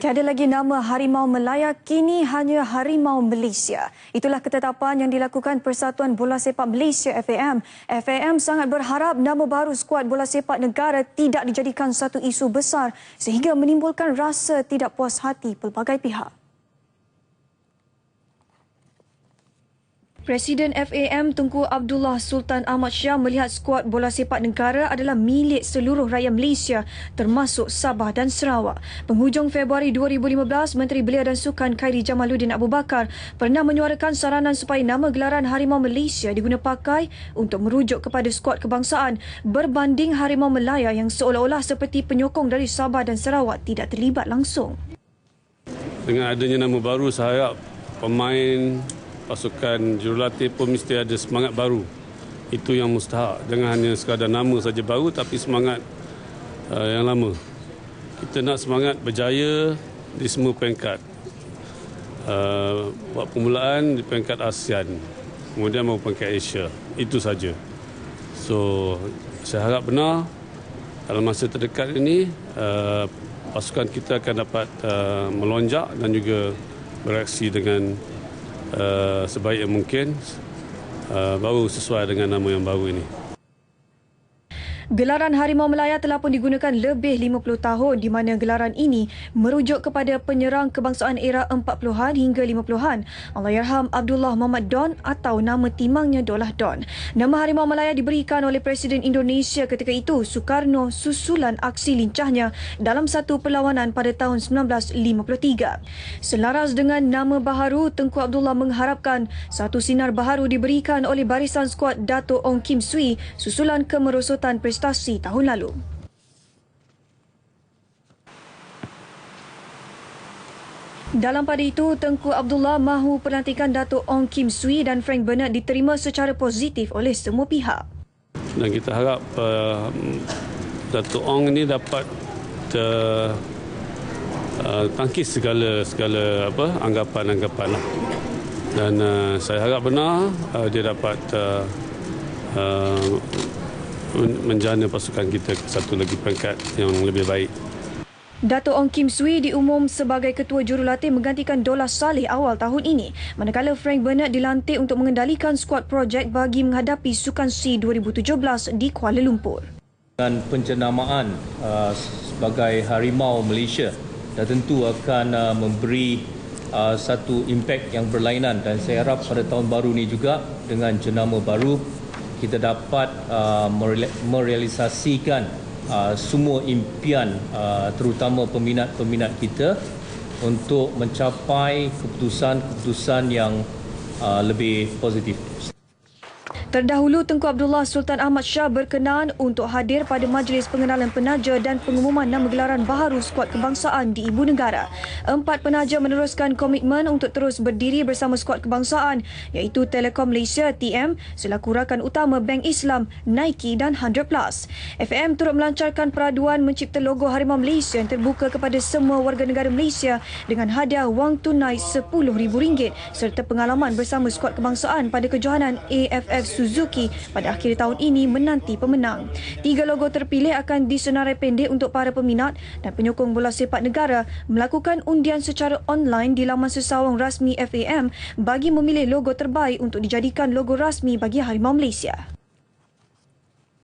Tiada lagi nama Harimau Melaya, kini hanya Harimau Malaysia. Itulah ketetapan yang dilakukan Persatuan Bola Sepak Malaysia FAM. FAM sangat berharap nama baru skuad bola sepak negara tidak dijadikan satu isu besar sehingga menimbulkan rasa tidak puas hati pelbagai pihak. Presiden FAM Tunku Abdullah Sultan Ahmad Shah melihat skuad bola sepak negara adalah milik seluruh rakyat Malaysia termasuk Sabah dan Sarawak. Penghujung Februari 2015, Menteri Belia dan Sukan Khairi Jamaluddin Abu Bakar pernah menyuarakan saranan supaya nama gelaran Harimau Malaysia diguna pakai untuk merujuk kepada skuad kebangsaan berbanding Harimau Melaya yang seolah-olah seperti penyokong dari Sabah dan Sarawak tidak terlibat langsung. Dengan adanya nama baru, saya pemain pasukan jurulatih pun mesti ada semangat baru. Itu yang mustahak. Jangan hanya sekadar nama saja baru tapi semangat uh, yang lama. Kita nak semangat berjaya di semua peringkat. Uh, buat permulaan di peringkat ASEAN. Kemudian mau peringkat Asia. Itu saja. So, saya harap benar dalam masa terdekat ini uh, pasukan kita akan dapat uh, melonjak dan juga bereaksi dengan uh, sebaik mungkin uh, baru sesuai dengan nama yang baru ini. Gelaran Harimau Melaya telah pun digunakan lebih 50 tahun di mana gelaran ini merujuk kepada penyerang kebangsaan era 40-an hingga 50-an. Allahyarham Abdullah Muhammad Don atau nama timangnya Dolah Don. Nama Harimau Melaya diberikan oleh Presiden Indonesia ketika itu Soekarno susulan aksi lincahnya dalam satu perlawanan pada tahun 1953. Selaras dengan nama baharu, Tengku Abdullah mengharapkan satu sinar baharu diberikan oleh barisan skuad Dato' Ong Kim Sui susulan kemerosotan Presiden prestasi tahun lalu. Dalam pada itu, Tengku Abdullah mahu pelantikan Datuk Ong Kim Sui dan Frank Bernard diterima secara positif oleh semua pihak. Dan kita harap uh, Datuk Ong ini dapat uh, uh, tangkis segala segala apa anggapan-anggapan lah. Dan uh, saya harap benar uh, dia dapat uh, uh, menjana pasukan kita ke satu lagi peringkat yang lebih baik. Dato' Ong Kim Sui diumum sebagai ketua jurulatih menggantikan Dola Saleh awal tahun ini, manakala Frank Bernard dilantik untuk mengendalikan skuad projek bagi menghadapi Sukan C 2017 di Kuala Lumpur. Dengan pencenamaan uh, sebagai Harimau Malaysia dan tentu akan uh, memberi uh, satu impak yang berlainan dan saya harap pada tahun baru ini juga dengan jenama baru kita dapat uh, merealisasikan uh, semua impian uh, terutama peminat-peminat kita untuk mencapai keputusan-keputusan yang uh, lebih positif. Terdahulu Tengku Abdullah Sultan Ahmad Shah berkenan untuk hadir pada majlis pengenalan penaja dan pengumuman nama gelaran baharu skuad kebangsaan di ibu negara. Empat penaja meneruskan komitmen untuk terus berdiri bersama skuad kebangsaan iaitu Telekom Malaysia TM selaku rakan utama Bank Islam, Nike dan 100 Plus. FM turut melancarkan peraduan mencipta logo Harimau Malaysia yang terbuka kepada semua warga negara Malaysia dengan hadiah wang tunai RM10,000 serta pengalaman bersama skuad kebangsaan pada kejohanan AFF Suzuki pada akhir tahun ini menanti pemenang. Tiga logo terpilih akan disenarai pendek untuk para peminat dan penyokong bola sepak negara melakukan undian secara online di laman sesawang rasmi FAM bagi memilih logo terbaik untuk dijadikan logo rasmi bagi Harimau Malaysia.